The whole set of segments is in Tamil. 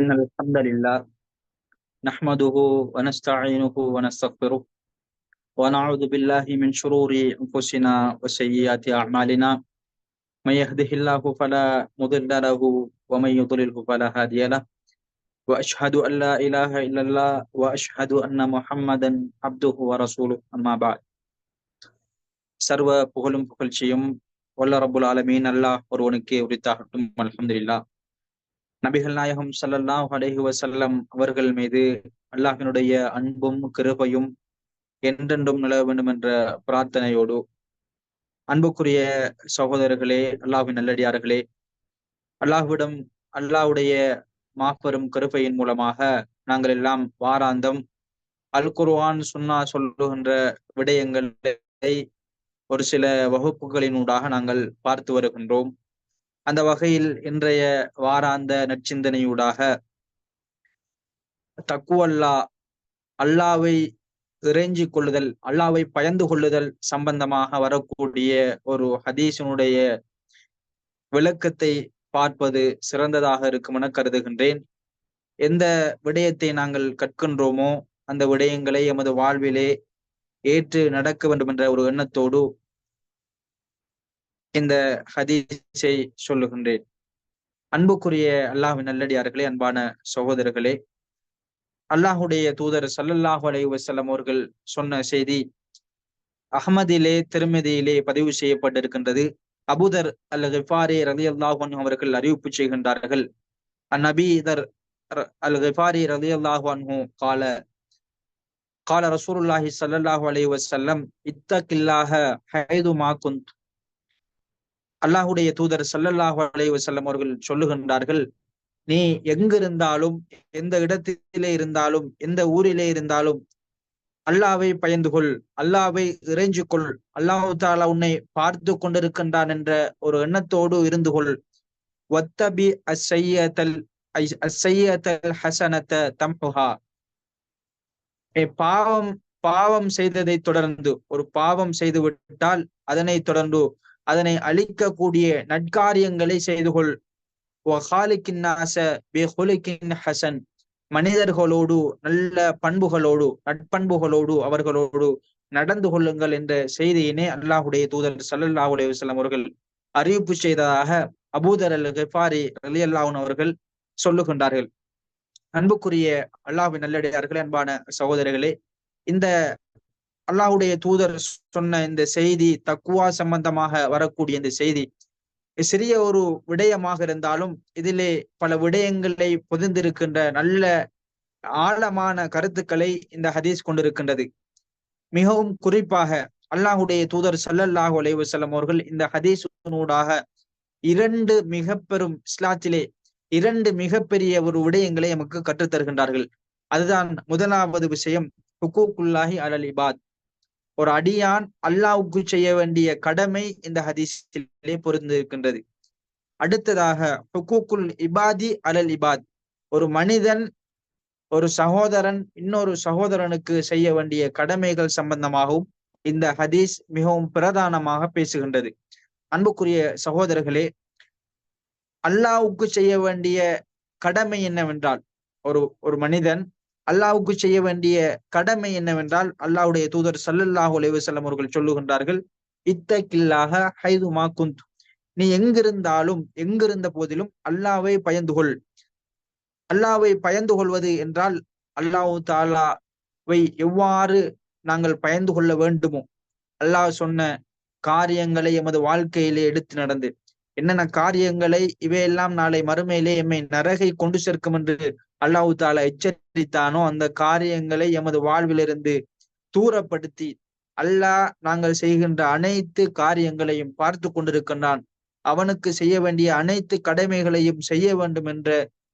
إن الحمد لله نحمده ونستعينه ونستغفره ونعوذ بالله من شرور أنفسنا وسيئات أعمالنا من يهده الله فلا مضل له ومن يضلله فلا هادي له وأشهد أن لا إله إلا الله وأشهد أن محمدا عبده ورسوله أما بعد சர்வ புகழும் புகழ்ச்சியும் வல்ல ரபுல் ஆலமீன் அல்லாஹ் ஒருவனுக்கே உரித்தாகட்டும் அல்ஹம்துலில்லா நபிகள் நாயகம் ஸல்லல்லாஹு அலஹி வசல்லம் அவர்கள் மீது அல்லாஹினுடைய அன்பும் கிருபையும் என்றென்றும் நிலவ வேண்டும் என்ற பிரார்த்தனையோடு அன்புக்குரிய சகோதரர்களே அல்லாஹ்வின் நல்லடியார்களே அல்லாஹுவிடம் அல்லாஹ்வுடைய மாபெரும் கருப்பையின் மூலமாக நாங்கள் எல்லாம் வாராந்தம். அல் குர்வான் சுன்னா சொல்லுகின்ற விடயங்களை ஒரு சில வகுப்புகளினூடாக நாங்கள் பார்த்து வருகின்றோம். அந்த வகையில் இன்றைய வாராந்த நற்சிந்தனையூடாக தக்குவல்லா அல்லாவை இறைஞ்சி கொள்ளுதல் அல்லாவை பயந்து கொள்ளுதல் சம்பந்தமாக வரக்கூடிய ஒரு ஹதீஸினுடைய விளக்கத்தை பார்ப்பது சிறந்ததாக இருக்கும் என கருதுகின்றேன். எந்த விடயத்தை நாங்கள் கற்கின்றோமோ அந்த விடயங்களை எமது வாழ்விலே ஏற்று நடக்க வேண்டும் என்ற ஒரு எண்ணத்தோடு இந்த ஹதீஸை சொல்லுகின்றேன். அன்புக்குரிய அல்லாஹின் நல்லடியார்களே அன்பான சகோதரர்களே அல்லாஹுடைய தூதர் சல்லல்லாஹு அலை வசல்லம் அவர்கள் சொன்ன செய்தி அகமதிலே திருமதியிலே பதிவு செய்யப்பட்டிருக்கின்றது. அபுதர் அல் கிஃபாரி ரதி அல்லாஹன் அவர்கள் அறிவிப்பு செய்கின்றார்கள். அந்நபீதர் அல் ஹிஃபாரி ரதி அல்லாஹு கால கால ரசூருல்லாஹி சல்லல்லாஹு அலை வசல்லம் இத்தகில்லாஹ ஹைது மா குந்த் அல்லாஹுடைய தூதர் சல்லல்லாஹு அலைய வஸல்லம் அவர்கள் சொல்லுகின்றார்கள் நீ எங்கிருந்தாலும் எந்த இடத்திலே இருந்தாலும் எந்த ஊரிலே இருந்தாலும் அல்லாவை பயந்து கொள் அல்லாவை இறைஞ்சு கொள் அல்லாஹு தாலா உன்னை பார்த்து கொண்டிருக்கின்றான் என்ற ஒரு எண்ணத்தோடு இருந்து கொள். ஒத்தபி அசையத்தல் அசையத்தல் ஹசனத்த தம்ஹா பாவம் பாவம் செய்ததை தொடர்ந்து ஒரு பாவம் செய்து விட்டால் அதனை தொடர்ந்து அதனை அழிக்கக்கூடிய நட்காரியங்களை செய்து கொள். ஹசன். மனிதர்களோடு நல்ல பண்புகளோடு நட்பண்புகளோடு அவர்களோடு நடந்து கொள்ளுங்கள் என்ற செய்தியினை அல்லாஹுடைய தூதர் சல்லல்லாஹு அலைஹி அவர்கள் அறிவிப்பு செய்ததாக அபூதர் அல் ஹிஃபாரி அலி அல்லாஹன் அவர்கள் சொல்லுகின்றார்கள். அன்புக்குரிய அல்லாஹின் நல்லடியார்களே அன்பான சகோதரர்களே இந்த அல்லாஹுடைய தூதர் சொன்ன இந்த செய்தி தக்குவா சம்பந்தமாக வரக்கூடிய இந்த செய்தி சிறிய ஒரு விடயமாக இருந்தாலும் இதிலே பல விடயங்களை பொதிந்திருக்கின்ற நல்ல ஆழமான கருத்துக்களை இந்த ஹதீஸ் கொண்டிருக்கின்றது. மிகவும் குறிப்பாக அல்லாஹுடைய தூதர் சல்லல்லாஹு அலைவசல்லம் அவர்கள் இந்த ஹதீசூடாக இரண்டு மிக பெரும் இஸ்லாத்திலே இரண்டு மிகப்பெரிய ஒரு விடயங்களை நமக்கு கற்றுத்தருகின்றார்கள். அதுதான் முதலாவது விஷயம் ஹுக்கூக்குல்லாஹி அலல் இபாத். ஒரு அடியான் அல்லாவுக்கு செய்ய வேண்டிய கடமை இந்த ஹதீஸிலே பொருந்திருக்கின்றது. அடுத்ததாக ஹுக்கூக்குல் இபாதி அலல் இபாத். ஒரு மனிதன் ஒரு சகோதரன் இன்னொரு சகோதரனுக்கு செய்ய வேண்டிய கடமைகள் சம்பந்தமாகவும் இந்த ஹதீஸ் மிகவும் பிரதானமாக பேசுகின்றது. அன்புக்குரிய சகோதரர்களே அல்லாவுக்கு செய்ய வேண்டிய கடமை என்னவென்றால் ஒரு ஒரு மனிதன் அல்லாவுக்கு செய்ய வேண்டிய கடமை என்னவென்றால் அல்லாவுடைய தூதர் சல்லல்லாஹு அலைவசல்லம் அவர்கள் சொல்லுகின்றார்கள் இத்தகில்லாக ஹைதுமா குந்த். நீ எங்கிருந்தாலும் எங்கிருந்த போதிலும் அல்லாவை பயந்து கொள். அல்லாவை பயந்து கொள்வது என்றால் அல்லாஹு தாலாவை எவ்வாறு நாங்கள் பயந்து கொள்ள வேண்டுமோ அல்லாஹ் சொன்ன காரியங்களை எமது வாழ்க்கையிலே எடுத்து நடந்து என்னென்ன காரியங்களை இவையெல்லாம் நாளை மறுமையிலே எம்மை நரகை கொண்டு சேர்க்கும் என்று அல்லாஹு தாலா எச்சரித்தானோ அந்த காரியங்களை எமது வாழ்விலிருந்து தூரப்படுத்தி அல்லாஹ் நாங்கள் செய்கின்ற அனைத்து காரியங்களையும் பார்த்து கொண்டிருக்கின்றான். அவனுக்கு செய்ய வேண்டிய அனைத்து கடமைகளையும் செய்ய வேண்டும் என்ற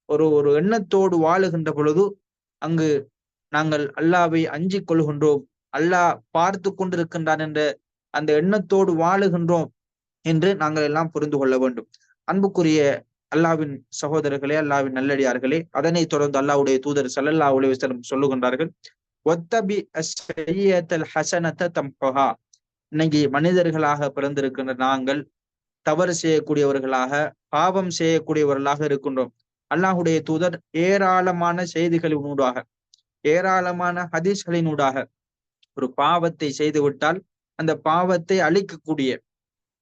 ஒரு ஒரு எண்ணத்தோடு வாழுகின்ற பொழுது அங்கு நாங்கள் அல்லாவை அஞ்சிக் கொள்கின்றோம். அல்லாஹ் பார்த்து கொண்டிருக்கின்றான் என்ற அந்த எண்ணத்தோடு வாழுகின்றோம் என்று நாங்கள் எல்லாம் புரிந்து கொள்ள வேண்டும். அன்புக்குரிய அல்லாவின் சகோதரர்களே அல்லாவின் நல்லடியார்களே அதனை தொடர்ந்து அல்லாவுடைய தூதர் சல்லல்லா உலகம் சொல்லுகின்றார்கள் ஒத்தபி ஹசனத்த தம்பகா இன்னைக்கு மனிதர்களாக பிறந்திருக்கின்ற நாங்கள் தவறு செய்யக்கூடியவர்களாக பாவம் செய்யக்கூடியவர்களாக இருக்கின்றோம். அல்லாஹுடைய தூதர் ஏராளமான செய்திகளினூடாக ஏராளமான ஹதீஸ்களினூடாக ஒரு பாவத்தை செய்துவிட்டால் அந்த பாவத்தை அழிக்கக்கூடிய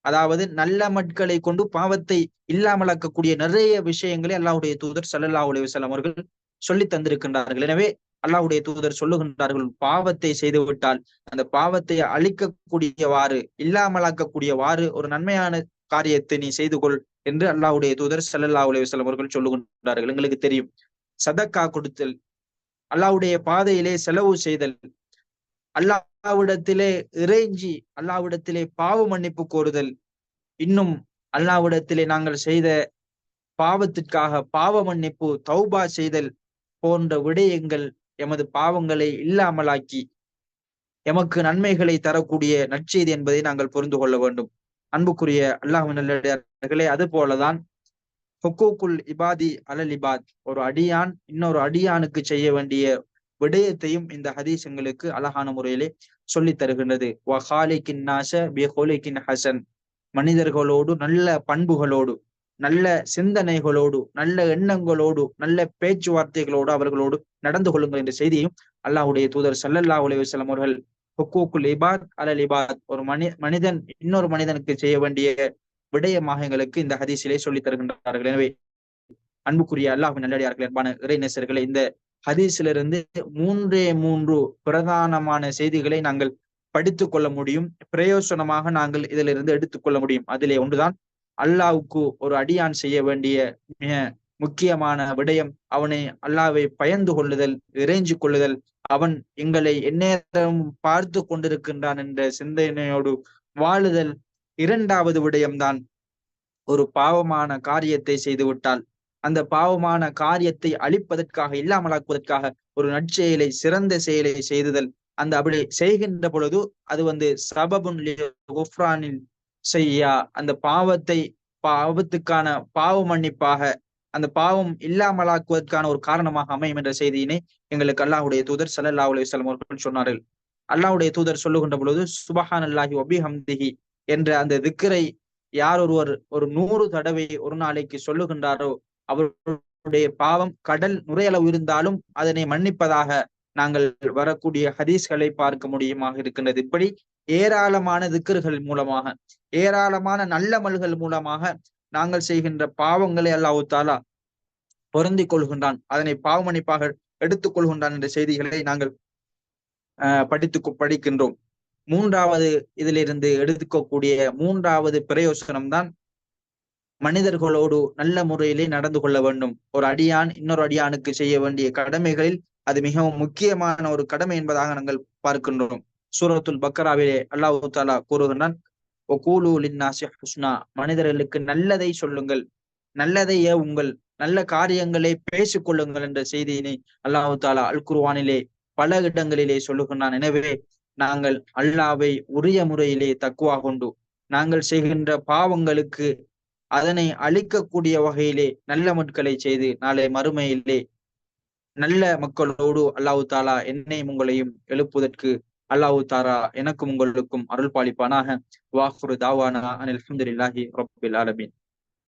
அதாவது நல்ல மட்களை கொண்டு பாவத்தை இல்லாமலாக்கக்கூடிய நிறைய விஷயங்களை அல்லாஹுடைய தூதர் சல்லல்லா அலி அவர்கள் சொல்லி தந்திருக்கின்றார்கள். எனவே அல்லாஹுடைய தூதர் சொல்லுகின்றார்கள் பாவத்தை செய்துவிட்டால் அந்த பாவத்தை அழிக்கக்கூடியவாறு இல்லாமலாக்கக்கூடியவாறு ஒரு நன்மையான காரியத்தை நீ செய்து கொள் என்று அல்லாஹுடைய தூதர் சல்லல்லா அலி அவர்கள் சொல்லுகின்றார்கள். எங்களுக்கு தெரியும். சதக்கா கொடுத்தல் அல்லாவுடைய பாதையிலே செலவு செய்தல் அல்லாவிடத்திலே இறைஞ்சி அல்லாவிடத்திலே பாவ மன்னிப்பு கோருதல். இன்னும் அல்லாவிடத்திலே நாங்கள் செய்த பாவத்திற்காக பாவ மன்னிப்பு தௌபா செய்தல் போன்ற விடயங்கள் எமது பாவங்களை இல்லாமலாக்கி எமக்கு நன்மைகளை தரக்கூடிய நற்செய்தி என்பதை நாங்கள் புரிந்து கொள்ள வேண்டும். அன்புக்குரிய அல்லாஹர்களே அது போலதான் ஹொக்கோக்குல் இபாதி அலல் இபாத் ஒரு அடியான் இன்னொரு அடியானுக்கு செய்ய வேண்டிய விடயத்தையும் இந்த ஹதீஸ் எங்களுக்கு அழகான முறையிலே சொல்லி தருகின்றது. ஹசன். மனிதர்களோடு நல்ல பண்புகளோடு நல்ல சிந்தனைகளோடு நல்ல எண்ணங்களோடு நல்ல பேச்சுவார்த்தைகளோடு அவர்களோடு நடந்து கொள்ளுங்கள் என்ற செய்தியையும் அல்லாஹுடைய தூதர் சல்லல்லா உலகம் அவர்கள் ஹுக்கூக்குல் இபாத் அலல் இபாத் ஒரு மனி மனிதன் இன்னொரு மனிதனுக்கு செய்ய வேண்டிய விடயமாக எங்களுக்கு இந்த ஹதீஸிலே சொல்லி தருகின்றார்கள். எனவே அன்புக்குரிய அல்லாஹ் நல்லடியார்கள் அன்பான இறைநேசர்களை இந்த ஹதீஸிலிருந்து மூன்றே மூன்று பிரதானமான செய்திகளை நாங்கள் படித்துக் கொள்ள முடியும். பிரயோசனமாக நாங்கள் இதிலிருந்து எடுத்துக்கொள்ள முடியும். அதிலே ஒன்றுதான் அல்லாவுக்கு ஒரு அடியான் செய்ய வேண்டிய மிக முக்கியமான விடயம் அவனை அல்லாவை பயந்து கொள்ளுதல் இறைஞ்சு கொள்ளுதல். அவன் எங்களை எந்நேரம் பார்த்து கொண்டிருக்கின்றான் என்ற சிந்தனையோடு வாழுதல் இரண்டாவது விடயம்தான். ஒரு பாவமான காரியத்தை செய்துவிட்டால் அந்த பாவமான காரியத்தை அழிப்பதற்காக இல்லாமலாக்குவதற்காக ஒரு நற்செயலை சிறந்த செயலை செய்துதல். அந்த அப்படி செய்கின்ற பொழுது அது வந்து சபபுன் செய்யா. அந்த பாவத்தை பாவத்துக்கான பாவ மன்னிப்பாக அந்த பாவம் இல்லாமலாக்குவதற்கான ஒரு காரணமாக அமையும் என்ற செய்தியினை எங்களுக்கு அல்லாஹுடைய தூதர் சல்லா அலுவலம் அவர்கள் சொன்னார்கள். அல்லாஹுடைய தூதர் சொல்லுகின்ற பொழுது சுபஹான் அல்லாஹி ஒபி ஹம்திஹி என்ற அந்த திக்கரை யார் ஒருவர் ஒரு நூறு தடவை ஒரு நாளைக்கு சொல்லுகின்றாரோ அவருடைய பாவம் கடல் நுரையளவு இருந்தாலும் அதனை மன்னிப்பதாக நாங்கள் வரக்கூடிய ஹதீஸ்களை பார்க்க முடியுமாக இருக்கின்றது. இப்படி ஏராளமான திக்கர்கள் மூலமாக ஏராளமான நல்லமல்கள் மூலமாக நாங்கள் செய்கின்ற பாவங்களை அல்லாஹு தாலா பொருந்திக் கொள்கின்றான். அதனை பாவமன்னிப்பாக எடுத்துக் கொள்கின்றான் என்ற செய்திகளை நாங்கள் படித்து படிக்கின்றோம். மூன்றாவது இதிலிருந்து எடுத்துக்கக்கூடிய மூன்றாவது பிரயோசனம் தான் மனிதர்களோடு நல்ல முறையிலே நடந்து கொள்ள வேண்டும். ஒரு அடியான் இன்னொரு அடியானுக்கு செய்ய வேண்டிய கடமைகளில் அது மிகவும் முக்கியமான ஒரு கடமை என்பதாக நாங்கள் பார்க்கின்றோம். சூரத்துல் பக்கராவிலே அல்லாஹு தாலா கூறுகின்றான் மனிதர்களுக்கு நல்லதை சொல்லுங்கள் நல்லதை உங்கள் நல்ல காரியங்களை பேசிக்கொள்ளுங்கள் என்ற செய்தியினை அல்லாஹு தாலா அல் குருவானிலே பல இடங்களிலே சொல்லுகின்றான். எனவே நாங்கள் அல்லாவை உரிய முறையிலே தக்குவா கொண்டு நாங்கள் செய்கின்ற பாவங்களுக்கு அதனை அழிக்கக்கூடிய வகையிலே நல்ல மட்களை செய்து நாளை மறுமையிலே நல்ல மக்களோடு அல்லாஹு தாலா என்னையும் உங்களையும் எழுப்புவதற்கு அல்லாஹு தாரா எனக்கும் உங்களுக்கும் அருள் பாலிப்பானாக வாஹுரு தாவானா அனில் அஹமதுல்லாஹி ரபில் ஆலமின்.